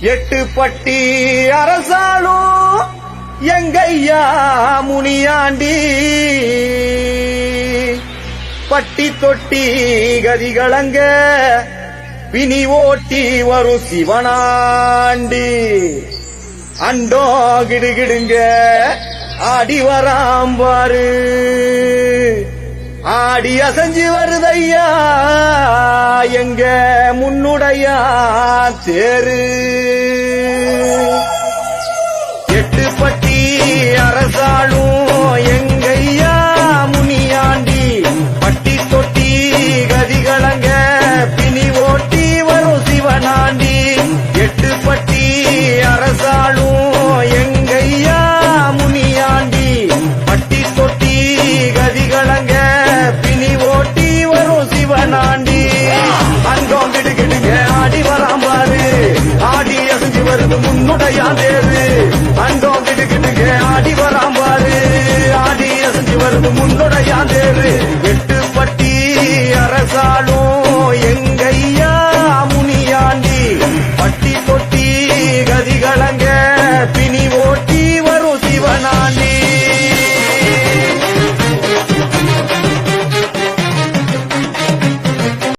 எட்டு பட்டி அரசாளும் எங்கையா முனியாண்டி? பட்டி தொட்டி கதிகளங்க பிணி ஓட்டி வரும் சிவனாண்டி. அண்டோ கிடுகிடுங்க ஆடி வராம்பாரு. ஆடி அசைஞ்சு வருதையா? எங்க முன்னுடையா தேரு? எட்டு பட்டி அரசாளும் அழகு உன்னுடையா தேவு அண்டோ கிட்டு கிட்டுக்கே ஆடி வராம்பாரு ஆடி அசைஞ்சு வருது முன்னுடையா தேவு